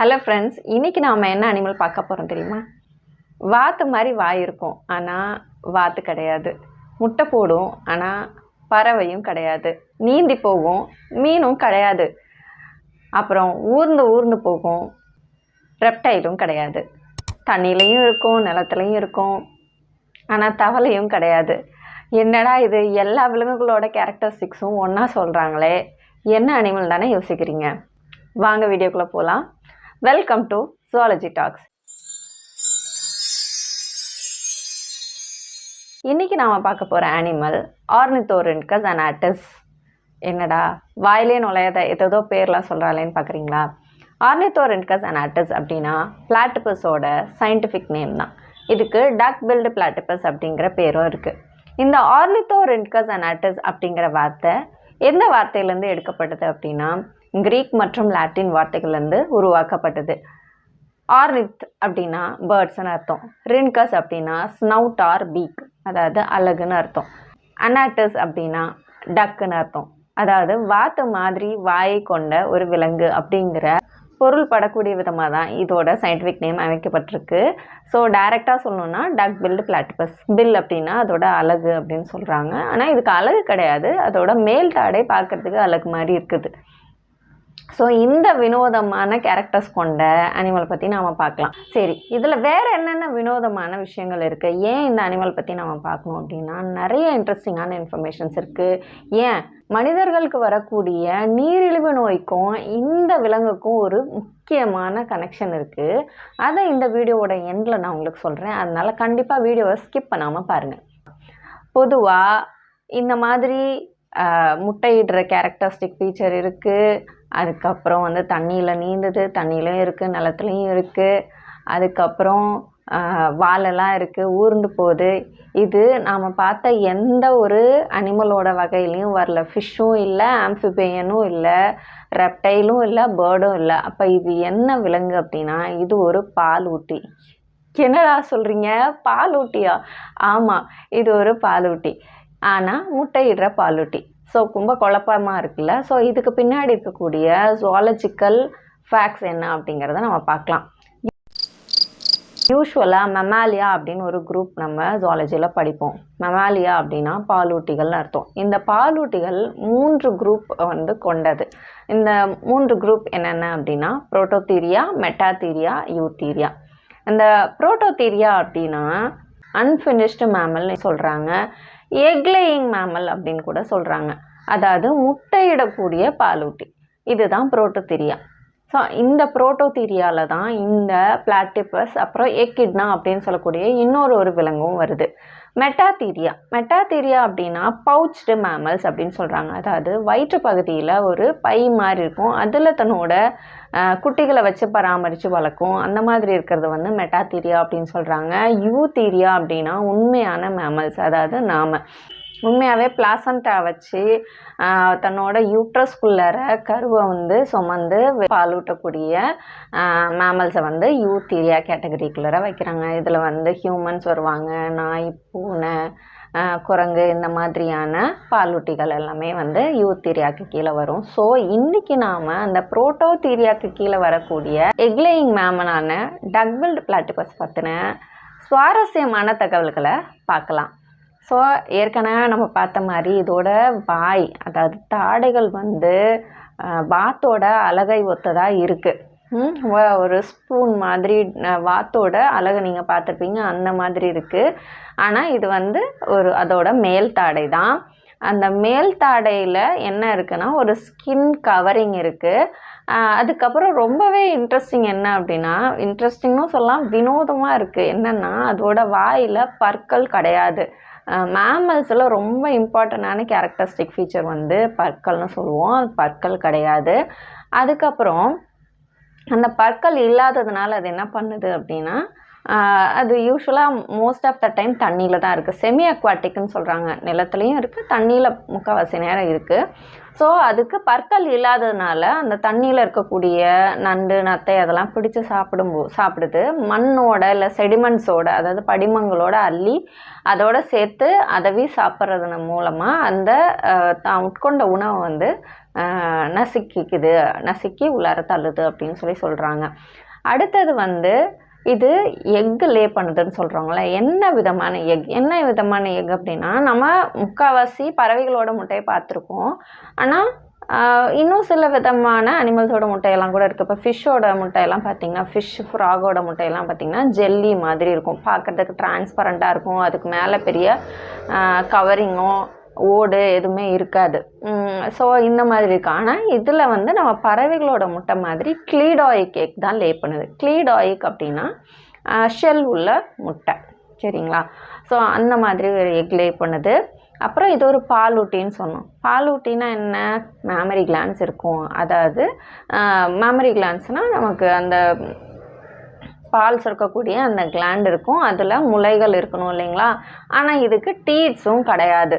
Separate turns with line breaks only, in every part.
Hello friends இன்றைக்கி நாம் என்ன அனிமல் பார்க்க போகிறோம் தெரியுமா? வாத்து மாதிரி வாய் இருக்கும் ஆனால் வாத்து கிடையாது. முட்டை போடும் ஆனால் பறவையும் கிடையாது. நீந்தி போகும் மீனும் கிடையாது. அப்புறம் ஊர்ந்து ஊர்ந்து போகும் ரெப்டைலும் கிடையாது. தண்ணியிலையும் இருக்கும் நிலத்துலையும் இருக்கும் ஆனால் தவளையும் கிடையாது. என்னடா இது எல்லா விலங்குகளோட கேரக்டரிஸ்டிக்ஸும் ஒன்றா சொல்கிறாங்களே என்ன அனிமல் தானே யோசிக்கிறீங்க? வாங்க வீடியோக்குள்ளே போகலாம் வெல்கம் டு ஜுவாலஜி டாக்ஸ் இன்றைக்கி நாம் பார்க்க போகிற அனிமல் ஆர்னித்தோரின்கஸ் அனாட்டிஸ் என்னடா வாயிலே நுழையாத ஏதோ பேர்லாம் சொல்கிறாளேன்னு பார்க்குறீங்களா? ஆர்னித்தோரின்கஸ் அனாட்டஸ் அப்படின்னா பிளாட்டிபஸோட சயின்டிஃபிக் நேம் தான். இதுக்கு டக் பில்டு பிளாட்டிபஸ் அப்படிங்கிற பேரும் இருக்குது இந்த ஆர்னித்தோரின்கஸ் அனாட்டஸ் அப்படிங்கிற வார்த்தை எந்த வார்த்தையிலேருந்து எடுக்கப்பட்டது அப்படின்னா கிரீக் மற்றும் லாட்டின் வார்த்தைகள்லேருந்து உருவாக்கப்பட்டது. ஆர்னித் அப்படின்னா பேர்ட்ஸ்னு அர்த்தம். ரின்கஸ் அப்படின்னா ஸ்னவுட் ஆர் பீக் அதாவது அழகுன்னு அர்த்தம். அனாட்டஸ் அப்படின்னா டக்குன்னு அர்த்தம். அதாவது வாத்து மாதிரி வாயை கொண்ட ஒரு விலங்கு அப்படிங்கிற பொருள் படக்கூடிய விதமாக தான் இதோட சயின்டிஃபிக் நேம் அமைக்கப்பட்டிருக்கு. ஸோ டைரெக்டாக சொல்லணும்னா டக் பில்டு பிளாட்டிபஸ் பில் அப்படின்னா அதோட அழகு அப்படின்னு சொல்கிறாங்க ஆனால் இதுக்கு அழகு கிடையாது. அதோட மேல் தாடை பார்க்கறதுக்கு அழகு மாதிரி இருக்குது. ஸோ இந்த வினோதமான கேரக்டர்ஸ் கொண்ட அனிமல் பற்றி நாம் பார்க்கலாம். சரி இதில் வேறு என்னென்ன வினோதமான விஷயங்கள் இருக்குது ஏன் இந்த அனிமல் பற்றி நாம் பார்க்கணும் அப்படின்னா நிறைய இன்ட்ரெஸ்டிங்கான இன்ஃபர்மேஷன்ஸ் இருக்குது ஏன்? மனிதர்களுக்கு வரக்கூடிய நீரிழிவு நோய்க்கும் இந்த விலங்குக்கும் ஒரு முக்கியமான கனெக்ஷன் இருக்குது அதை இந்த வீடியோவோட எண்டில் நான் உங்களுக்கு சொல்கிறேன் அதனால் கண்டிப்பாக வீடியோவை ஸ்கிப் பண்ணாமல் பாருங்கள் பொதுவாக இந்த மாதிரி முட்டையிடுற கேரக்டரிஸ்டிக் ஃபீச்சர் இருக்குது அதுக்கப்புறம் வந்து தண்ணியில் நீந்துது தண்ணியிலையும் இருக்குது நிலத்துலையும் இருக்குது அதுக்கப்புறம் வாலெல்லாம் இருக்குது ஊர்ந்து போகுது. இது நாம் பார்த்த எந்த ஒரு அனிமலோட வகையிலையும் வரல. ஃபிஷ்ஷும் இல்லை ஆம்ஃபிபேயனும் இல்லை ரெப்டைலும் இல்லை பேர்டும் இல்லை. அப்போ இது என்ன விலங்கு அப்படின்னா இது ஒரு பால் ஊட்டி என்னடா சொல்கிறீங்க பாலூட்டியா? ஆமாம் இது ஒரு பாலூட்டி. ஆனால் முட்டையிடுற பாலூட்டி. ஸோ ரொம்ப குழப்பமாக இருக்குல்ல. ஸோ இதுக்கு பின்னாடி இருக்கக்கூடிய ஜுவாலஜிக்கல் ஃபேக்ட்ஸ் என்ன அப்படிங்கிறத நம்ம பார்க்கலாம். யூஸ்வலாக மெமாலியா அப்படின்னு ஒரு குரூப் நம்ம ஜுவாலஜியில் படிப்போம். மெமாலியா அப்படின்னா பாலூட்டிகள்னு அர்த்தம். இந்த பாலூட்டிகள் மூன்று குரூப் வந்து கொண்டது. இந்த மூன்று குரூப் என்னென்ன அப்படின்னா புரோட்டோதீரியா மெட்டாதீரியா யூத்தீரியா இந்த புரோட்டோதீரியா அப்படின்னா அன்ஃபினிஷ்டு மேமல்னு சொல்கிறாங்க எக்லேயிங் மேமல் அப்படின்னு கூட சொல்கிறாங்க அதாவது முட்டையிடக்கூடிய பாலூட்டி. இதுதான் புரோட்டோதீரியா. ஸோ இந்த புரோட்டோதீரியாவில் தான் இந்த பிளாட்டிபஸ் அப்புறம் எக்கிட்னா அப்படின்னு சொல்லக்கூடிய இன்னொரு ஒரு விலங்கும் வருது. மெட்டாதீரியா மெட்டாதீரியா அப்படின்னா பவுச்டு மேமல்ஸ் அப்படின்னு சொல்கிறாங்க அதாவது வயிற்று பகுதியில் ஒரு பை மாதிரி இருக்கும். அதில் தன்னோட குட்டிகளை வச்சு பராமரித்து வளர்க்கும். அந்த மாதிரி இருக்கிறது வந்து மெட்டாத்தீரியா அப்படின்னு சொல்கிறாங்க யூதீரியா அப்படின்னா உண்மையான மேமல்ஸ் அதாவது நாம். உண்மையாகவே பிளாசண்டா வச்சு தன்னோட யூட்ரஸ்குள்ளற கருவை வந்து சுமந்து பாலூட்டக்கூடிய மேமல்ஸை வந்து யூத்தீரியா கேட்டகரிக்குள்ளே வைக்கிறாங்க. இதில் வந்து ஹியூமன்ஸ் வருவாங்க நாய் பூனை குரங்கு இந்த மாதிரியான பாலூட்டிகள் எல்லாமே வந்து யூத்தீரியாக்கு கீழே வரும். ஸோ இன்றைக்கி நாம் அந்த புரோட்டோதீரியாவுக்கு கீழே வரக்கூடிய எக்லேயிங் மேமனான டக்பில்டு பிளாட்டிபஸ் பற்றின சுவாரஸ்யமான தகவல்களை பார்க்கலாம். ஸோ ஏற்கனவே நம்ம பார்த்த மாதிரி இதோட வாய் அதாவது தாடைகள் வந்து பாத்தோட அழகை ஒத்ததாக இருக்குது ஒரு ஸ்பூன் மாதிரி வாத்தோட அழகை நீங்கள் பார்த்துருப்பீங்க அந்த மாதிரி இருக்குது ஆனால் இது வந்து ஒரு அதோட மேல் தாடை தான். அந்த மேல் தாடையில் என்ன இருக்குன்னா ஒரு ஸ்கின் கவரிங் இருக்குது அதுக்கப்புறம் ரொம்பவே இன்ட்ரெஸ்டிங் என்ன அப்படின்னா இன்ட்ரெஸ்டிங்னும் சொல்லலாம் வினோதமாக இருக்குது என்னென்னா அதோட வாயில் பற்கள் கிடையாது. மேமல்ஸில் ரொம்ப இம்பார்ட்டண்டான கேரக்டரிஸ்டிக் ஃபீச்சர் வந்து பற்கள்னு சொல்லுவோம். பற்கள் கிடையாது. அதுக்கப்புறம் அந்த பற்கள் இல்லாததுனால அது என்ன பண்ணுது அப்படின்னா அது யூஸ்வலாக மோஸ்ட் ஆஃப் த டைம் தண்ணியில் தான் இருக்குது செமி அக்வாட்டிக்னு சொல்கிறாங்க நிலத்துலேயும் இருக்குது தண்ணியில் முக்கால்வாசி நேரம் இருக்குது ஸோ அதுக்கு பற்கள் இல்லாததுனால அந்த தண்ணியில் இருக்கக்கூடிய நண்டு நத்தை அதெல்லாம் பிடிச்சி சாப்பிடும் சாப்பிடுது. மண்ணோட இல்லை செடிமெண்ட்ஸோட அதாவது படிமங்களோட அள்ளி அதோட சேர்த்து அதவி சாப்பிட்றதன் மூலமாக அந்த தான் உட்கொண்ட உணவை வந்து நசுக்கிக்குது நசுக்கி உள்ளார தள்ளுது அப்படின்னு சொல்லி சொல்கிறாங்க அடுத்தது வந்து இது எக் லே பண்ணுதுன்னு சொல்கிறாங்களே என்ன விதமான எக் என்ன விதமான எக் அப்படின்னா நம்ம முக்கால்வாசி பறவைகளோட முட்டையை பார்த்துருக்கோம். ஆனால் இன்னும் சில விதமான அனிமல்ஸோட முட்டையெல்லாம் கூட இருக்குது இப்போ ஃபிஷ்ஷோட முட்டையெல்லாம் பார்த்தீங்கன்னா ஃபிஷ் ஃப்ராகோட முட்டையெல்லாம் பார்த்திங்கன்னா ஜெல்லி மாதிரி இருக்கும். பார்க்குறதுக்கு டிரான்ஸ்பரண்ட்டாக இருக்கும். அதுக்கு மேலே பெரிய கவரிங்கும் ஓடு எதுவுமே இருக்காது. ஸோ இந்த மாதிரி இருக்கு. ஆனால் இதில் வந்து நம்ம பறவைகளோட முட்டை மாதிரி க்ளீடாயிக் எக் தான் லே பண்ணுது. க்ளீடாயிக் அப்படின்னா ஷெல் உள்ள முட்டை. சரிங்களா? ஸோ அந்த மாதிரி ஒரு எக் லே பண்ணுது. அப்புறம் இது ஒரு பாலூட்டின்னு சொன்னோம். பாலூட்டினா என்ன? மேமரி கிளான்ஸ் இருக்கும். அதாவது மேமரி கிளான்ஸ்னால் நமக்கு அந்த பால் சுரக்கக்கூடிய அந்த கிளாண்ட் இருக்கும். அதில் முலைகள் இருக்கணும் இல்லைங்களா? ஆனால் இதுக்கு டீட்ஸும் கிடையாது.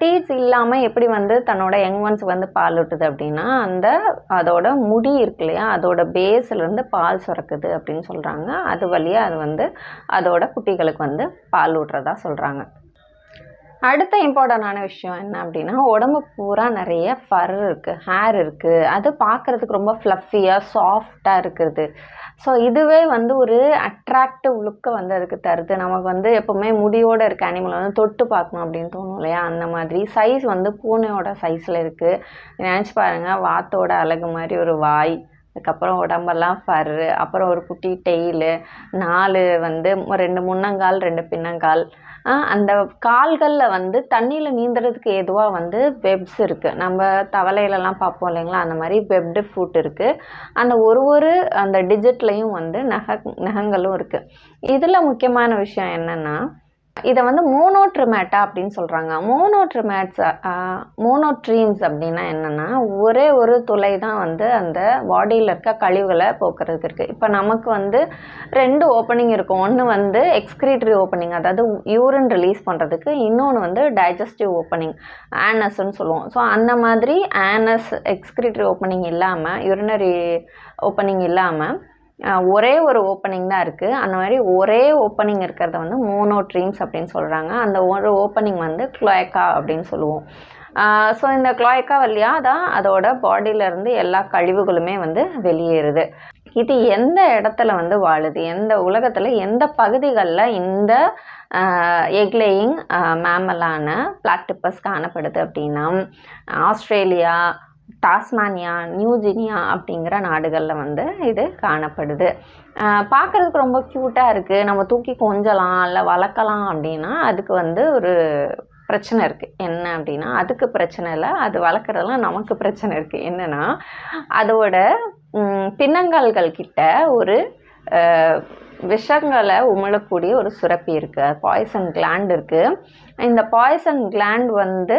டீட்ஸ் இல்லாமல் எப்படி வந்து தன்னோட யங் ஒன்ஸ் வந்து பால் ஊட்டுது அப்படின்னா அந்த அதோட முடி இருக்கு இல்லையா? அதோட பேஸ்லேருந்து பால் சுரக்குது அப்படின்னு சொல்கிறாங்க அது வழியாக அது வந்து அதோட குட்டிகளுக்கு வந்து பால் ஊட்டுறதா சொல்கிறாங்க அடுத்த இம்பார்ட்டண்டான விஷயம் என்ன அப்படின்னா உடம்பு பூரா நிறைய ஃபர் இருக்குது ஹேர் இருக்குது அது பார்க்குறதுக்கு ரொம்ப ஃப்ளஃபியாக சாஃப்டாக இருக்குது ஸோ இதுவே வந்து ஒரு அட்ராக்டிவ் லுக்கை வந்து அதுக்கு தருது. நமக்கு வந்து எப்போவுமே முடியோடு இருக்க அனிமல் வந்து தொட்டு பார்க்கணும் அப்படின்னு தோணும் இல்லையா? அந்த மாதிரி சைஸ் வந்து பூனையோட சைஸில் இருக்குது நினச்சி பாருங்கள் வாத்தோட அழகு மாதிரி ஒரு வாய் அதுக்கப்புறம் உடம்பெல்லாம் ஃபர்ரு அப்புறம் ஒரு குட்டி டெய்லு நாலு வந்து ரெண்டு முன்னங்கால் ரெண்டு பின்னங்கால் அந்த கால்களில் வந்து தண்ணியில் நீந்துறதுக்கு ஏதுவாக வந்து வெப்ஸ் இருக்குது நம்ம தவளையிலலாம் பார்ப்போம் இல்லைங்களா? அந்த மாதிரி வெப்டு ஃபுட் இருக்குது அந்த ஒரு ஒரு அந்த டிஜிட்லேயும் வந்து நக நகங்களும் இருக்குது இதில் முக்கியமான விஷயம் என்னென்னா இதை வந்து மோனோட்ரிமேட்டா அப்படின்னு சொல்கிறாங்க மோனோட்ரிமேட்ஸ் மோனோட்ரீம்ஸ் அப்படின்னா என்னென்னா ஒரே ஒரு துளை தான் வந்து அந்த பாடியில் இருக்க கழிவுகளை போக்குறதுக்கு இருக்குது இப்போ நமக்கு வந்து ரெண்டு ஓப்பனிங் இருக்கும். ஒன்று வந்து எக்ஸ்கிரீட்டரி ஓப்பனிங் அதாவது யூரின் ரிலீஸ் பண்ணுறதுக்கு இன்னொன்று வந்து டைஜஸ்டிவ் ஓப்பனிங் ஆனஸ்ன்னு சொல்லுவோம். ஸோ அந்த மாதிரி ஆனஸ் எக்ஸ்கிரீட்டரி ஓப்பனிங் இல்லாமல் யூரினரி ஓப்பனிங் இல்லாமல் ஒரே ஒரு ஓப்பனிங் தான் இருக்குது அந்த மாதிரி ஒரே ஓப்பனிங் இருக்கிறத வந்து மோனோட்ரீம்ஸ் அப்படின்னு சொல்கிறாங்க அந்த ஒரு ஓப்பனிங் வந்து குளோயக்கா அப்படின்னு சொல்லுவோம். ஸோ இந்த குளோயக்கா வழியாக தான் அதோட பாடியிலேருந்து எல்லா கழிவுகளுமே வந்து வெளியேறுது. இது எந்த இடத்துல வந்து வாழுது? எந்த உலகத்தில் எந்த பகுதிகளில் இந்த எக்லேயிங் மேமலான பிளாக்டிப்பஸ் காணப்படுது அப்படின்னா ஆஸ்திரேலியா டாஸ்மானியா நியூஜினியா அப்படிங்கிற நாடுகளில் வந்து இது காணப்படுது. பார்க்குறதுக்கு ரொம்ப க்யூட்டாக இருக்குது நம்ம தூக்கி கொஞ்சலாம் இல்லை வளர்க்கலாம் அப்படின்னா அதுக்கு வந்து ஒரு பிரச்சனை இருக்குது என்ன அப்படின்னா அதுக்கு பிரச்சனை இல்லை. அது வளர்க்குறதுலாம் நமக்கு பிரச்சனை இருக்குது என்னென்னா அதோட பின்னங்கால்கள் கிட்ட ஒரு விஷங்களை உமிழக்கூடிய ஒரு சுரப்பி இருக்குது பாய்சன் கிளாண்ட் இருக்குது இந்த பாய்சன் கிளாண்ட் வந்து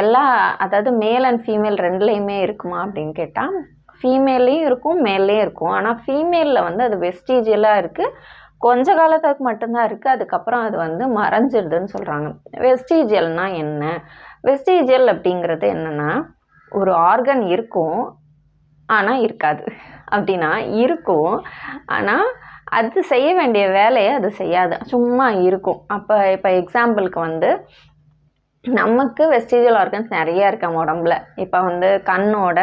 எல்லா அதாவது மேல் அண்ட் ஃபீமேல் ரெண்டுலேயுமே இருக்குமா அப்படின்னு கேட்டால் ஃபீமேல்லையும் இருக்கும் மேல்லேயும் இருக்கும். ஆனால் ஃபீமேலில் வந்து அது வெஸ்டீஜியலாக இருக்குது கொஞ்ச காலத்துக்கு மட்டும்தான் இருக்குது அதுக்கப்புறம் அது வந்து மறைஞ்சிடுதுன்னு சொல்கிறாங்க வெஸ்டீஜியல்னா என்ன? வெஸ்டீஜியல் அப்படிங்கிறது என்னென்னா ஒரு ஆர்கன் இருக்கும் ஆனால் இருக்காது. அப்படின்னா இருக்கும். ஆனால் அது செய்ய வேண்டிய வேலையை அது செய்யாது. சும்மா இருக்கும். அப்போ இப்போ எக்ஸாம்பிளுக்கு வந்து நமக்கு வெஸ்டிஜியல் ஆர்கன்ஸ் நிறைய இருக்கு உடம்புல. இப்போ வந்து கண்ணோட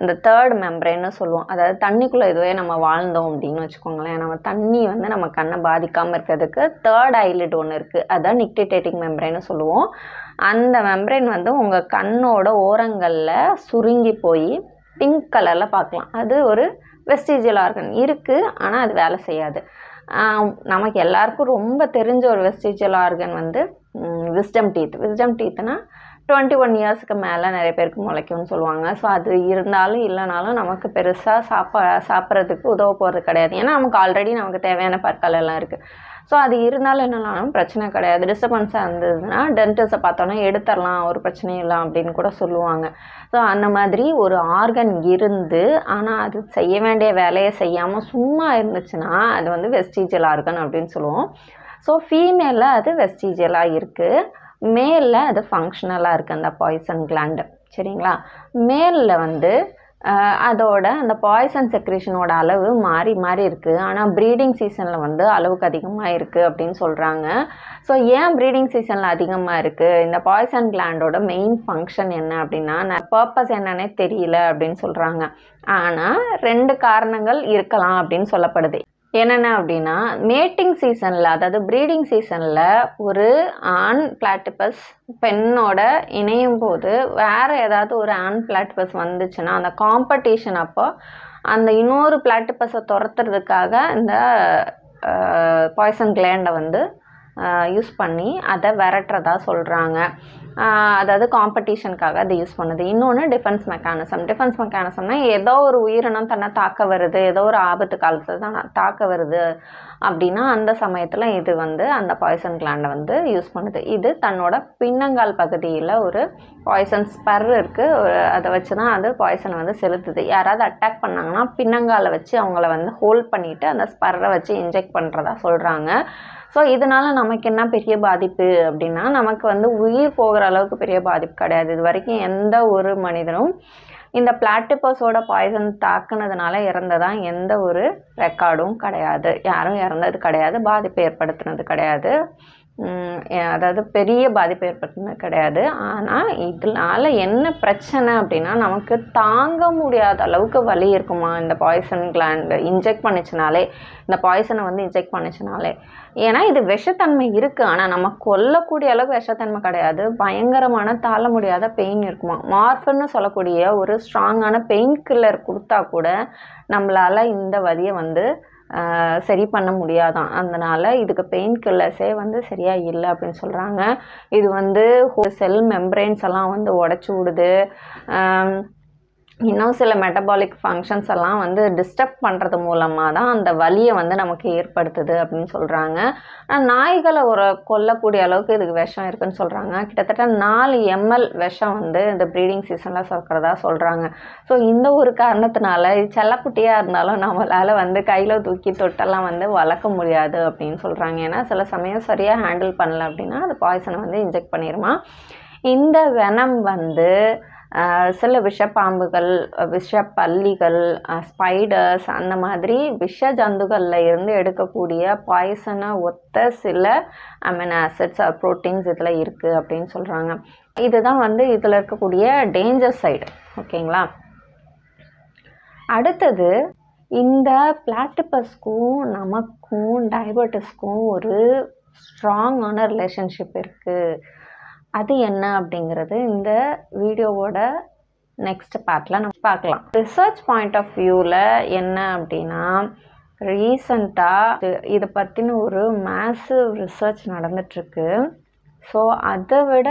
அந்த தேர்ட் மெம்பரேன்னு சொல்லுவோம். அதாவது தண்ணிக்குள்ளே இதுவே நம்ம வாழ்ந்தோம் அப்படின்னு வச்சுக்கோங்களேன். நம்ம தண்ணி வந்து நம்ம கண்ணை பாதிக்காமல் இருக்கிறதுக்கு தேர்ட் ஐலிட் ஒன்று இருக்குது அதான் நிக்டிடேட்டிங் மெம்பரேன்னு சொல்லுவோம். அந்த மெம்பரேன் வந்து உங்கள் கண்ணோட ஓரங்களில் சுருங்கி போய் பிங்க் கலரில் பார்க்கலாம். அது ஒரு வெஸ்டிஜியல் ஆர்கன் இருக்குது ஆனால் அது வேலை செய்யாது. நமக்கு எல்லாருக்கும் ரொம்ப தெரிஞ்ச ஒரு வெஸ்டிஜியல் ஆர்கன் வந்து விஸ்டம் டீத் விஸ்டம் டீத்னா டுவெண்ட்டி ஒன் இயர்ஸ்க்கு மேலே நிறைய பேருக்கு முளைக்கும்னு சொல்லுவாங்க. ஸோ அது இருந்தாலும் இல்லைனாலும் நமக்கு பெருசாக சாப்பா சாப்பிட்றதுக்கு உதவ போகிறது கிடையாது. ஏன்னா நமக்கு ஆல்ரெடி நமக்கு தேவையான பற்கள் எல்லாம் இருக்குது ஸோ அது இருந்தாலும் என்னன்னாலும் பிரச்சனை கிடையாது. டிஸ்டர்பன்ஸாக இருந்ததுன்னா டென்டிஸ்ட்டை பார்த்தோன்னா எடுத்துடலாம் ஒரு பிரச்சனையும் இல்லை அப்படின்னு கூட சொல்லுவாங்க. ஸோ அந்த மாதிரி ஒரு ஆர்கன் இருந்து ஆனால் அது செய்ய வேண்டிய வேலையை செய்யாமல் சும்மா இருந்துச்சுன்னா அது வந்து வெஸ்டீஜியல் ஆர்கன் அப்படின்னு சொல்லுவோம். ஸோ ஃபீமேலில் அது வெஸ்டீஜியலாக இருக்குது மேலில் அது ஃபங்க்ஷனலாக இருக்குது அந்த பாய்சன் கிளாண்டு சரிங்களா? மேலில் வந்து அதோட அந்த பாய்சன் செக்ரேஷனோட அளவு மாறி மாறி இருக்குது ஆனால் ப்ரீடிங் சீசனில் வந்து அளவுக்கு அதிகமாக இருக்குது அப்படின்னு சொல்கிறாங்க ஸோ ஏன் ப்ரீடிங் சீசனில் அதிகமாக இருக்குது இந்த பாய்சன் கிளாண்டோட மெயின் ஃபங்க்ஷன் என்ன அப்படின்னா பர்பஸ் என்னன்னே தெரியல அப்படின்னு சொல்கிறாங்க ஆனால் ரெண்டு காரணங்கள் இருக்கலாம் அப்படின்னு சொல்லப்படுது. என்னென்ன அப்படின்னா மேட்டிங் சீசனில் அதாவது ப்ரீடிங் சீசனில் ஒரு ஆண் பிளாட்டிபஸ் பெண்ணோட இணையும் போது வேறு ஏதாவது ஒரு ஆண் பிளாட்டிபஸ் வந்துச்சுன்னா அந்த காம்படிஷன் அப்போ அந்த இன்னொரு பிளாட்டிபஸை துரத்துறதுக்காக இந்த பாய்சன் கிளாண்டை வந்து யூஸ் பண்ணி அதை விரட்டுறதா சொல்கிறாங்க அதாவது காம்படிஷனுக்காக அதை யூஸ் பண்ணுது. இன்னொன்று டிஃபென்ஸ் மெக்கானிசம் டிஃபென்ஸ் மெக்கானிசம்னா ஏதோ ஒரு உயிரினம் தன்னை தாக்க வருது. ஏதோ ஒரு ஆபத்து காலத்தில் தான் தாக்க வருது. அப்படின்னா அந்த சமயத்தில் இது வந்து அந்த பாய்சன் கிளாண்டை வந்து யூஸ் பண்ணுது. இது தன்னோட பின்னங்கால் பகுதியில் ஒரு பாய்சன் ஸ்பர் இருக்குது அதை வச்சு தான் அது பாய்சனை வந்து செலுத்துது. யாராவது அட்டாக் பண்ணாங்கன்னா பின்னங்காலை வச்சு அவங்கள வந்து ஹோல்ட் பண்ணிவிட்டு அந்த ஸ்பர்ரை வச்சு இன்ஜெக்ட் பண்ணுறதா சொல்கிறாங்க ஸோ இதனால் நமக்கு என்ன பெரிய பாதிப்பு அப்படின்னா நமக்கு வந்து உயிர் போகிற அளவுக்கு பெரிய பாதிப்பு கிடையாது. இது வரைக்கும் எந்த ஒரு மனிதனும் இந்த பிளாட்டிபஸோட பாய்சன் தாக்குனதுனால இறந்ததா எந்த ஒரு ரெக்கார்டும் கிடையாது. யாரும் இறந்தது கிடையாது பாதிப்பு ஏற்படுத்தினது கிடையாது. அதாவது பெரிய பாதிப்பு ஏற்படுத்தினது கிடையாது. ஆனால் இதனால் என்ன பிரச்சனை அப்படின்னா நமக்கு தாங்க முடியாத அளவுக்கு வலி இருக்குமா? இந்த பாய்சன் கிளாண்ட் இன்ஜெக்ட் பண்ணுச்சுனாலே இந்த பாய்சனை வந்து இன்ஜெக்ட் பண்ணுச்சுனாலே. ஏன்னா இது விஷத்தன்மை இருக்குது ஆனால் நம்ம கொல்லக்கூடிய அளவுக்கு விஷத்தன்மை கிடையாது. பயங்கரமான தாழ முடியாத பெயின் இருக்குமா? மார்ஃபன்னு சொல்லக்கூடிய ஒரு ஸ்ட்ராங்கான பெயின் கில்லர் கொடுத்தா கூட நம்மளால் இந்த வலியை வந்து சரி பண்ண முடியாதான். அதனால் இதுக்கு பெயின் கில்லர்ஸே வந்து சரியாக இல்லை அப்படின்னு சொல்கிறாங்க இது வந்து செல் மெம்பரைன்ஸ் எல்லாம் வந்து உடச்சி விடுது. இன்னும் சில மெட்டபாலிக் ஃபங்க்ஷன்ஸ் எல்லாம் வந்து டிஸ்டர்ப் பண்ணுறது மூலமாக தான் அந்த வலியை வந்து நமக்கு ஏற்படுத்துது அப்படின்னு சொல்கிறாங்க நாய்களை ஒரு கொல்லக்கூடிய அளவுக்கு இதுக்கு விஷம் இருக்குன்னு சொல்கிறாங்க கிட்டத்தட்ட நாலு எம்எல் விஷம் வந்து இந்த ப்ரீடிங் சீசனில் சுரக்கிறதா சொல்கிறாங்க ஸோ இந்த ஒரு காரணத்தினால இது செல்லக்குட்டியாக இருந்தாலும் நம்மளால் வந்து கையில் தூக்கி தொட்டெல்லாம் வந்து வளர்க்க முடியாது அப்படின்னு சொல்கிறாங்க ஏன்னா சில சமயம் சரியாக ஹேண்டில் பண்ணல அப்படின்னா அது பாய்சனை வந்து இன்ஜெக்ட் பண்ணிடுமா இந்த வெனம் வந்து சில விஷப்பாம்புகள் விஷப்பல்லிகள் ஸ்பைடர்ஸ் அந்த மாதிரி விஷ ஜந்துகளில் இருந்து எடுக்கக்கூடிய பாய்சனை ஒத்த சில அமினோ ஆசிட்ஸ் ப்ரோட்டீன்ஸ் இதில் இருக்குது அப்படின்னு சொல்கிறாங்க இதுதான் வந்து இதில் இருக்கக்கூடிய டேஞ்சர் சைடு ஓகேங்களா? அடுத்தது இந்த பிளாட்டிபஸ்க்கும் நமக்கும் டயபெட்டிஸ்க்கும் ஒரு ஸ்ட்ராங்கான ரிலேஷன்ஷிப் இருக்குது அது என்ன அப்படிங்கிறது இந்த வீடியோவோட நெக்ஸ்ட் பார்ட்டில் நம்ம பார்க்கலாம். ரிசர்ச் பாயிண்ட் ஆஃப் வியூவில் என்ன அப்படின்னா ரீசண்டாக இதை பற்றின ஒரு மேசிவ் ரிசர்ச் நடந்துட்டுருக்கு. ஸோ அதை விட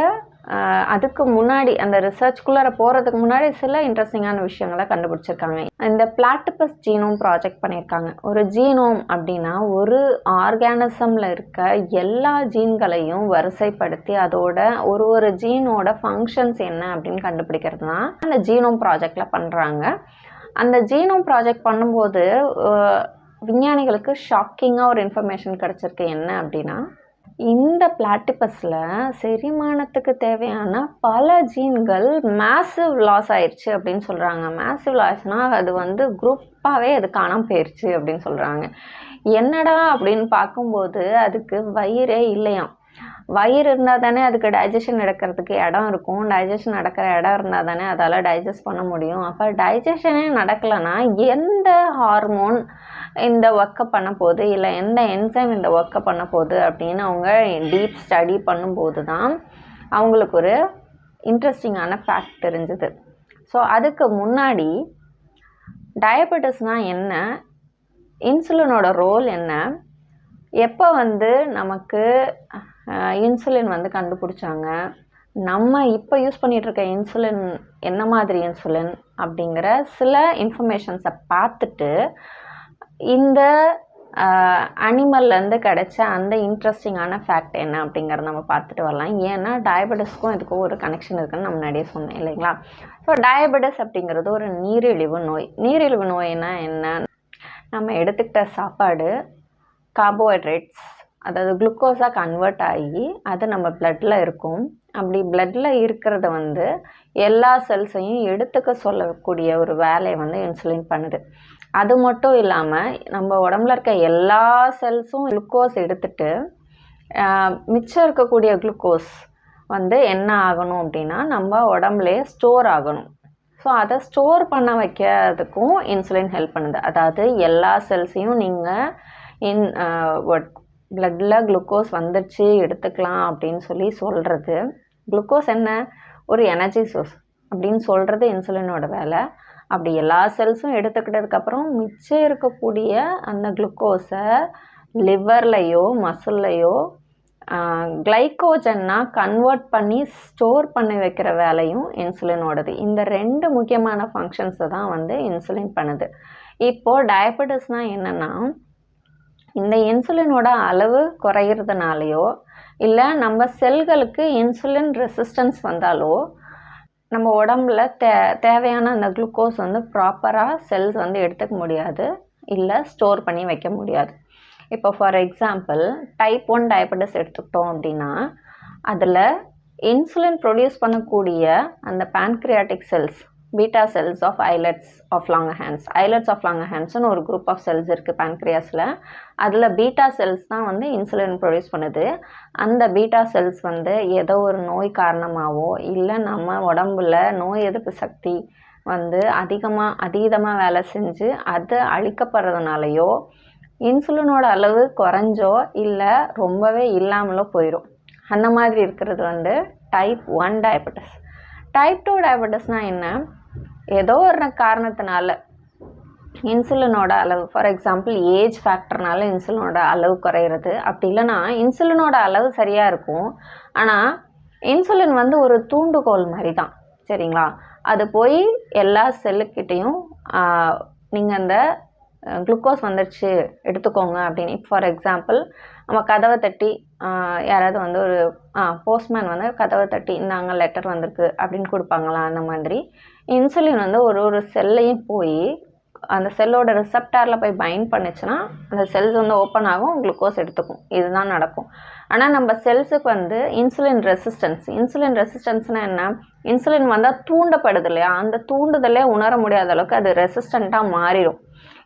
அதுக்கு முன்னாடி அந்த ரிசர்ச்குள்ளார போகிறதுக்கு முன்னாடி சில இன்ட்ரெஸ்டிங்கான விஷயங்களை கண்டுபிடிச்சிருக்காங்க. இந்த பிளாட்டிபஸ் ஜீனோம் ப்ராஜெக்ட் பண்ணியிருக்காங்க. ஒரு ஜீனோம் அப்படின்னா ஒரு ஆர்கானிசமில் இருக்க எல்லா ஜீன்களையும் வரிசைப்படுத்தி அதோட ஒரு ஒரு ஜீனோட ஃபங்க்ஷன்ஸ் என்ன அப்படின்னு கண்டுபிடிக்கிறது தான் அந்த ஜீனோம் ப்ராஜெக்டில் பண்ணுறாங்க அந்த ஜீனோம் ப்ராஜெக்ட் பண்ணும்போது விஞ்ஞானிகளுக்கு ஷாக்கிங்காக ஒரு இன்ஃபர்மேஷன் கிடச்சிருக்கு. என்ன அப்படின்னா இந்த பிளாட்டிபஸில் செரிமானத்துக்கு தேவையான பல ஜீன்கள் மேசிவ் லாஸ் ஆயிடுச்சு அப்படின்னு சொல்கிறாங்க மேசிவ் லாஸ்னால் அது வந்து குரூப்பாகவே அது காணாம போயிடுச்சு அப்படின்னு சொல்கிறாங்க என்னடா அப்படின்னு பார்க்கும்போது அதுக்கு வயிறே இல்லையாம். வயிறு இருந்தால் தானே அதுக்கு டைஜஷன் நடக்கிறதுக்கு இடம் இருக்கும். டைஜஷன் நடக்கிற இடம் இருந்தால் தானே அதால் டைஜஸ்ட் பண்ண முடியும். அப்போ டைஜஷனே நடக்கலைன்னா எந்த ஹார்மோன் இந்த ஒர்க்கை பண்ண போகுது இல்லை எந்த என்சைம் இந்த ஒர்க்கை பண்ண போகுது அப்படின்னு அவங்க டீப் ஸ்டடி பண்ணும்போது தான் அவங்களுக்கு ஒரு இன்ட்ரெஸ்டிங்கான ஃபேக்ட் தெரிஞ்சுது. ஸோ அதுக்கு முன்னாடி டயபெட்டிஸ்னால் என்ன இன்சுலினோட ரோல் என்ன எப்போ வந்து நமக்கு இன்சுலின் வந்து கண்டுபிடிச்சாங்க நம்ம இப்போ யூஸ் பண்ணிகிட்ருக்க இன்சுலின் என்ன மாதிரி இன்சுலின் அப்படிங்கிற சில இன்ஃபர்மேஷன்ஸை பார்த்துட்டு இந்த அனிமல்லேருந்து கிடைச்ச அந்த இன்ட்ரெஸ்டிங்கான ஃபேக்ட் என்ன அப்படிங்கிறத நம்ம பார்த்துட்டு வரலாம். ஏன்னா டயபெட்டிஸ்க்கும் இதுக்கும் ஒரு கனெக்ஷன் இருக்குதுன்னு நான் முன்னாடியே சொன்னேன் இல்லைங்களா? ஸோ டயபெட்டிஸ் அப்படிங்கிறது ஒரு நீரிழிவு நோய். நீரிழிவு நோய்னா என்ன? நம்ம எடுத்துக்கிட்ட சாப்பாடு கார்போஹைட்ரேட்ஸ் அதாவது குளுக்கோஸாக கன்வெர்ட் ஆகி அது நம்ம பிளட்டில் இருக்கும். அப்படி பிளட்டில் இருக்கிறத வந்து எல்லா செல்ஸையும் எடுத்துக்க சொல்லக்கூடிய ஒரு வேலையை வந்து இன்சுலின் பண்ணுது. அது மட்டும் இல்லாமல் நம்ம உடம்புல இருக்க எல்லா செல்ஸும் குளுக்கோஸ் எடுத்துட்டு மிச்சம் இருக்கக்கூடிய குளுக்கோஸ் வந்து என்ன ஆகணும் அப்படின்னா நம்ம உடம்புலயே ஸ்டோர் ஆகணும். ஸோ அதை ஸ்டோர் பண்ண வைக்கிறதுக்கும் இன்சுலின் ஹெல்ப் பண்ணுது. அதாவது எல்லா செல்ஸையும் நீங்கள் இன் பிளட்டில் குளுக்கோஸ் வந்துடுச்சு எடுத்துக்கலாம் அப்படின்னு சொல்லி சொல்கிறது குளுக்கோஸ் என்ன? ஒரு எனர்ஜி சோர்ஸ் அப்படின்னு சொல்கிறது இன்சுலினோட வேலை. அப்படி எல்லா செல்ஸும் எடுத்துக்கிட்டதுக்கப்புறம் மிச்சம் இருக்கக்கூடிய அந்த குளுக்கோஸை லிவர்லையோ மசில்லையோ கிளைக்கோஜன்னா கன்வெர்ட் பண்ணி ஸ்டோர் பண்ணி வைக்கிற வேலையும் இன்சுலினோடது இந்த ரெண்டு முக்கியமான ஃபங்க்ஷன்ஸை தான் வந்து இன்சுலின் பண்ணுது. இப்போது டயபெட்டிஸ்னால் என்னென்னா இந்த இன்சுலினோட அளவு குறையிறதுனாலையோ இல்லை நம்ம செல்களுக்கு இன்சுலின் ரெசிஸ்டன்ஸ் வந்தாலோ நம்ம உடம்புல தே தேவையான அந்த குளுக்கோஸ் வந்து ப்ராப்பராக செல்ஸ் வந்து எடுத்துக்க முடியாது. இல்லை ஸ்டோர் பண்ணி வைக்க முடியாது. இப்போ for example type one diabetes எடுத்துக்கிட்டோம் அப்படின்னா அதில் இன்சுலின் ப்ரொடியூஸ் பண்ணக்கூடிய அந்த pancreatic cells beta cells of islets of Langerhans islets of long ஹேண்ட்ஸ்னு ஒரு குரூப் ஆஃப் செல்ஸ் இருக்குது பேன்க்ரியாஸில் அதில் பீட்டா செல்ஸ் தான் வந்து இன்சுலின் ப்ரொடியூஸ் பண்ணுது. அந்த பீட்டா செல்ஸ் வந்து ஏதோ ஒரு நோய் காரணமாகவோ இல்லை நம்ம உடம்புல நோய் எதிர்ப்பு சக்தி வந்து அதிகமாக அதீதமாக வேலை செஞ்சு அது அழிக்கப்படுறதுனாலையோ இன்சுலினோட அளவு குறைஞ்சோ இல்லை ரொம்பவே இல்லாமலோ போயிடும் அந்த மாதிரி இருக்கிறது வந்து type one diabetes type two டயபெட்டிஸ்னால் என்ன? ஏதோ ஒரு காரணத்தினால இன்சுலினோட அளவு ஃபார் எக்ஸாம்பிள் ஏஜ் ஃபேக்டர்னால இன்சுலினோட அளவு குறையிறது. அப்படி இல்லைன்னா இன்சுலினோட அளவு சரியாக இருக்கும். ஆனால் இன்சுலின் வந்து ஒரு தூண்டுகோல் மாதிரி தான் சரிங்களா? அது போய் எல்லா செல்லுக்கிட்டேயும் நீங்கள் அந்த குளுக்கோஸ் வந்துடுச்சு எடுத்துக்கோங்க அப்படின்னு. ஃபார் எக்ஸாம்பிள் நம்ம கதவை தட்டி யாராவது வந்து ஒரு போஸ்ட்மேன் வந்து கதவை தட்டி இந்தாங்க லெட்டர் வந்திருக்கு அப்படின்னு கொடுப்பாங்களா? அந்த மாதிரி. இன்சுலின் வந்து ஒரு ஒரு செல்லையும் போய் அந்த செல்லோட ரிசப்டாரில் போய் பைண்ட் பண்ணுச்சுன்னா அந்த செல்ஸ் வந்து ஓப்பன் ஆகும் குளுக்கோஸ் எடுத்துக்கும். இதுதான் நடக்கும். ஆனால் நம்ம செல்ஸுக்கு வந்து இன்சுலின் ரெசிஸ்டன்ஸ் இன்சுலின் ரெசிஸ்டன்ஸ்னால் என்ன? இன்சுலின் வந்தால் தூண்டப்படுது இல்லையா? அந்த தூண்டுதலே உணர முடியாத அளவுக்கு அது ரெசிஸ்டண்ட்டாக மாறிடும்.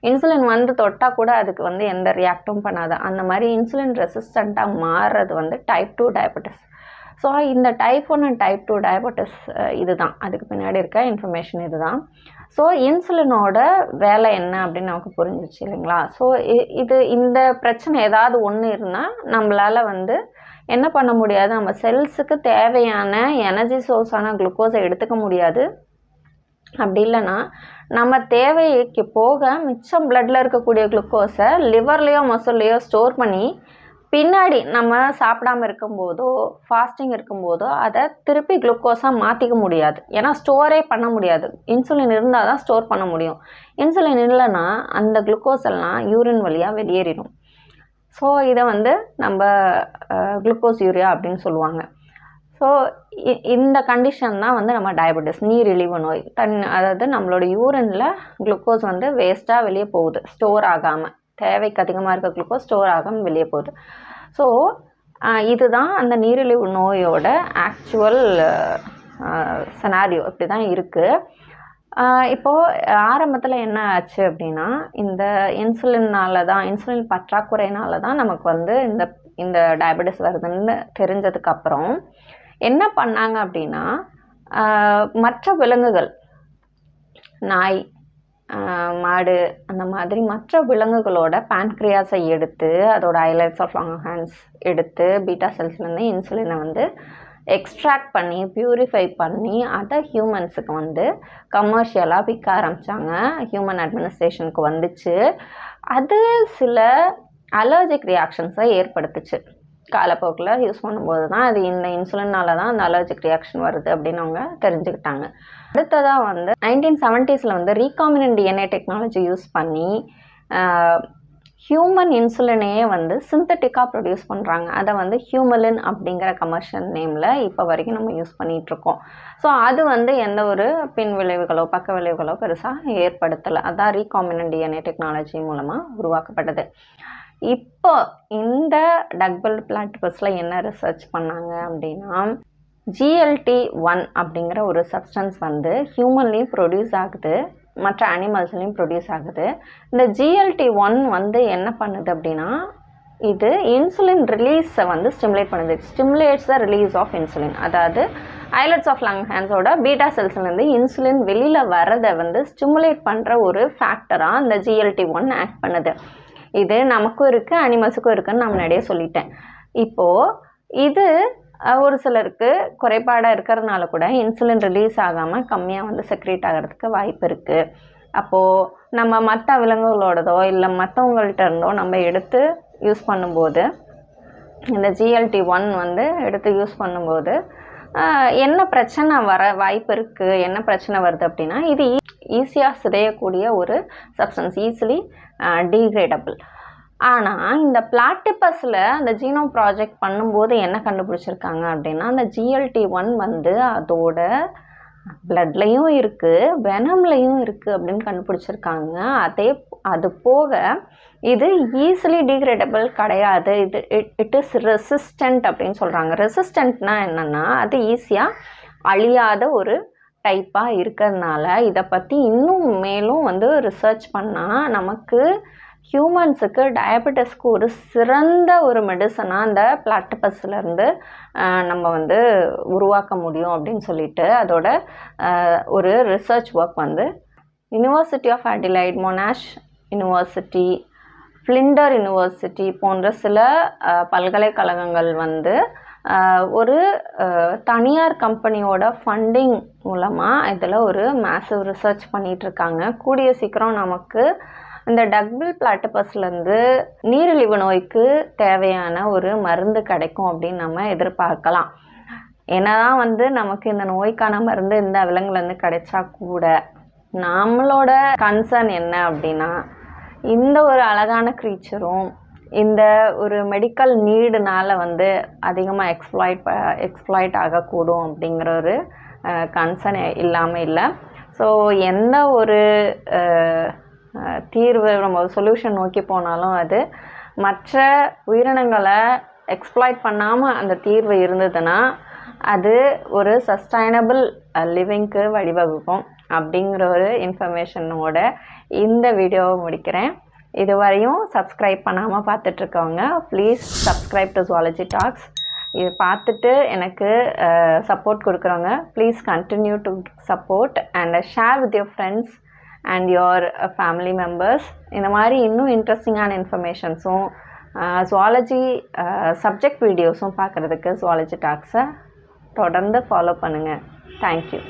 இன்சுலின் வந்து தொட்டால் கூட அதுக்கு வந்து எந்த ரியாக்டும் பண்ணாது. அந்த மாதிரி இன்சுலின் ரெசிஸ்டண்ட்டாக மாறுறது வந்து டைப் டூ டயபெட்டிஸ் ஸோ இந்த type one and type two diabetes இதுதான். அதுக்கு பின்னாடி இருக்க இன்ஃபர்மேஷன் இதுதான். ஸோ இன்சுலினோட வேலை என்ன அப்படின்னு நமக்கு புரிஞ்சிச்சு இல்லைங்களா? ஸோ இது இந்த பிரச்சனை ஏதாவது ஒன்று இருந்தால் நம்மளால் வந்து என்ன பண்ண முடியாது? நம்ம செல்ஸுக்கு தேவையான எனர்ஜி சோர்ஸான குளுக்கோஸை எடுத்துக்க முடியாது. அப்படி இல்லைன்னா நம்ம தேவைக்கு போக மிச்சம் பிளட்டில் இருக்கக்கூடிய குளுக்கோஸை லிவர்லேயோ மசில்லையோ ஸ்டோர் பண்ணி பின்னாடி நம்ம சாப்பிடாம இருக்கும்போதோ ஃபாஸ்டிங் இருக்கும்போதோ அதை திருப்பி குளுக்கோஸாக மாற்றிக்க முடியாது. ஏன்னா ஸ்டோரே பண்ண முடியாது. இன்சுலின் இருந்தால் தான் ஸ்டோர் பண்ண முடியும். இன்சுலின் இல்லைன்னா அந்த குளுக்கோஸ் எல்லாம் யூரின் வழியாக வெளியேறிடும். ஸோ இதை வந்து நம்ம குளுக்கோஸ் யூரியா அப்படின்னு சொல்லுவாங்க. ஸோ இந்த கண்டிஷன் தான் வந்து நம்ம டயபெட்டிஸ் நீரிழிவு நோய். தன் அதாவது நம்மளோட யூரினில் குளுக்கோஸ் வந்து வேஸ்ட்டாக வெளியே போகுது ஸ்டோர் ஆகாமல் தேவைக்கு அதிகமாக இருக்க குளுக்கோஸ் ஸ்டோர் ஆகாமல் வெளியே போகுது. ஸோ இதுதான் அந்த நீரிழிவு நோயோட ஆக்சுவல் சனாரியோ இப்படி தான் இருக்குது இப்போது ஆரம்பத்தில் என்ன ஆச்சு அப்படின்னா இந்த இன்சுலினால் தான் இன்சுலின் பற்றாக்குறையினால தான் நமக்கு வந்து இந்த இந்த டயபெட்டிஸ் வருதுன்னு தெரிஞ்சதுக்கப்புறம் என்ன பண்ணாங்க அப்படின்னா மற்ற விலங்குகள் நாய் மாடு அந்த மாதிரி மற்ற விலங்குகளோட பான்க்ரியாஸை எடுத்து அதோட ஐலைட்ஸ் ஆஃப் லாங் ஹேண்ட்ஸ் எடுத்து பீட்டா செல்ஸ்லேருந்து இன்சுலினை வந்து எக்ஸ்ட்ராக்ட் பண்ணி ப்யூரிஃபை பண்ணி அதை ஹியூமன்ஸுக்கு வந்து கமர்ஷியலாக விற்க ஆரம்பித்தாங்க ஹியூமன் அட்மினிஸ்ட்ரேஷனுக்கு வந்துச்சு. அது சில அலர்ஜிக் ரியாக்ஷன்ஸை ஏற்படுத்துச்சு. காலப்போக்கில் யூஸ் பண்ணும்போது தான் அது இந்த இன்சுலினால தான் அந்த அலர்ஜிக் ரியாக்ஷன் வருது அப்படின்னு அவங்க தெரிஞ்சுக்கிட்டாங்க. அடுத்ததாக வந்து நைன்டீன் செவன்ட்டீஸில் வந்து ரீகாமினன்ட் டிஎன்ஏ டெக்னாலஜி யூஸ் பண்ணி ஹியூமன் இன்சுலினையே வந்து சிந்தட்டிக்காக ப்ரொடியூஸ் பண்ணுறாங்க அதை வந்து ஹியூமலின் அப்படிங்கிற கமர்ஷியல் நேமில் இப்போ வரைக்கும் நம்ம யூஸ் பண்ணிகிட்ருக்கோம் ஸோ அது வந்து எந்த ஒரு பின் விளைவுகளோ பக்க விளைவுகளோ பெருசாக ஏற்படுத்தலை. அதான் ரீகாமினன்ட் டிஎன்ஏ டெக்னாலஜி மூலமாக உருவாக்கப்பட்டது. இப்போ இந்த டக்பல் பிளாட்டிபஸில் என்ன ரிசர்ச் பண்ணாங்க அப்படின்னா ஜிஎல்டி ஒன் அப்படிங்கிற ஒரு சப்ஸ்டன்ஸ் வந்து ஹியூமன்லேயும் ப்ரொடியூஸ் ஆகுது மற்ற அனிமல்ஸ்லேயும் ப்ரொடியூஸ் ஆகுது. இந்த ஜிஎல்டி ஒன் வந்து என்ன பண்ணுது அப்படின்னா இது இன்சுலின் ரிலீஸை வந்து ஸ்டிமுலேட் பண்ணுது. Stimulates the release of insulin அதாவது ஐலட்ஸ் ஆஃப் லங் ஹேண்ட்ஸோட பீட்டா செல்ஸ்லேருந்து இன்சுலின் வெளியில் வரதை வந்து ஸ்டிமுலேட் பண்ணுற ஒரு ஃபேக்டராக இந்த ஜிஎல்டி ஒன் ஆக்ட் பண்ணுது. இது நமக்கும் இருக்குது அனிமல்ஸுக்கும் இருக்குதுன்னு நான் முன்னாடியே சொல்லிட்டேன். இப்போது இது ஒரு சிலருக்கு குறைபாடாக இருக்கிறதுனால கூட இன்சுலின் ரிலீஸ் ஆகாமல் கம்மியாக வந்து செக்ரேட் ஆகிறதுக்கு வாய்ப்பு இருக்குது அப்போது நம்ம மற்ற விலங்குகளோடதோ இல்லை மற்றவங்கள்ட்ட இருந்தோ நம்ம எடுத்து யூஸ் பண்ணும்போது இந்த ஜிஎல்டி ஒன் வந்து எடுத்து யூஸ் பண்ணும்போது என்ன பிரச்சனை வர வாய்ப்பு இருக்குது என்ன பிரச்சனை வருது அப்படின்னா இது ஈஸியாக சிதையக்கூடிய ஒரு சப்ஸ்டன்ஸ் ஈஸிலி டீக்ரேடபிள் ஆனால் இந்த பிளாட்டிபஸில் அந்த ஜீனோம் ப்ராஜெக்ட் பண்ணும்போது என்ன கண்டுபிடிச்சிருக்காங்க அப்படின்னா அந்த ஜிஎல்டி ஒன் வந்து அதோட பிளட்லையும் இருக்குது வெனம்லையும் இருக்குது அப்படின்னு கண்டுபிடிச்சிருக்காங்க. அதே அது போக இது ஈஸிலி டீக்ரேடபிள் கிடையாது. இது இட் இட் இஸ் ரெசிஸ்டன்ட் அப்படின்னு சொல்கிறாங்க ரெசிஸ்டன்ட்னா என்னென்னா அது ஈஸியாக அழியாத ஒரு டைப்பாக இருக்கிறதுனால இதை பற்றி இன்னும் மேலும் வந்து ரிசர்ச் பண்ணால் நமக்கு ஹியூமன்ஸுக்கு டயபெட்டிஸ்க்கு ஒரு சிறந்த ஒரு மெடிசனாக அந்த பிளாட்டபஸ்லேருந்து நம்ம வந்து உருவாக்க முடியும் அப்படின்னு சொல்லிட்டு அதோட ஒரு ரிசர்ச் ஒர்க் வந்து university of Adelaide Monash university Flinders university போன்ற சில பல்கலைக்கழகங்கள் வந்து ஒரு தனியார் கம்பெனியோட ஃபண்டிங் மூலமாக இதில் ஒரு மேசிவ் ரிசர்ச் பண்ணிகிட்ருக்காங்க கூடிய சீக்கிரம் நமக்கு இந்த டக்பிள் பிளாட்டபஸ்லேருந்து நீரிழிவு நோய்க்கு தேவையான ஒரு மருந்து கிடைக்கும் அப்படின்னு நம்ம எதிர்பார்க்கலாம். என்னதான் வந்து நமக்கு இந்த நோய்க்கான மருந்து இந்த விலங்குலேருந்து கிடைச்சா கூட நம்மளோட கன்சர்ன் என்ன அப்படின்னா இந்த ஒரு அழகான க்ரீச்சரும் இந்த ஒரு மெடிக்கல் நீடுனால் வந்து அதிகமாக எக்ஸ்ப்ளாய்ட் எக்ஸ்ப்ளாய்ட் ஆகக்கூடும் அப்படிங்கிற ஒரு கன்சர்ன் இல்லாமல் இல்லை. ஸோ எந்த ஒரு தீர்வு நம்ம சொல்யூஷன் நோக்கி போனாலும் அது மற்ற உயிரினங்களை எக்ஸ்ப்ளாய்ட் பண்ணாமல் அந்த தீர்வு இருந்ததுன்னா அது ஒரு சஸ்டைனபிள் லிவிங்க்கு வழிவகுக்கும் அப்படிங்கிற ஒரு இன்ஃபர்மேஷனோட இந்த வீடியோவை முடிக்கிறேன். இதுவரையும் சப்ஸ்கிரைப் பண்ணாமல் பார்த்துட்ருக்கவங்க please subscribe to zoology talks இது பார்த்துட்டு எனக்கு சப்போர்ட் கொடுக்குறவங்க please continue to support and share with your friends and your family members இந்த மாதிரி இன்னும் இன்ட்ரெஸ்டிங்கான இன்ஃபர்மேஷன்ஸும் ஜுவாலஜி சப்ஜெக்ட் வீடியோஸும் பார்க்குறதுக்கு ஜுவாலஜி டாக்ஸை தொடர்ந்து ஃபாலோ பண்ணுங்கள் தேங்க்யூ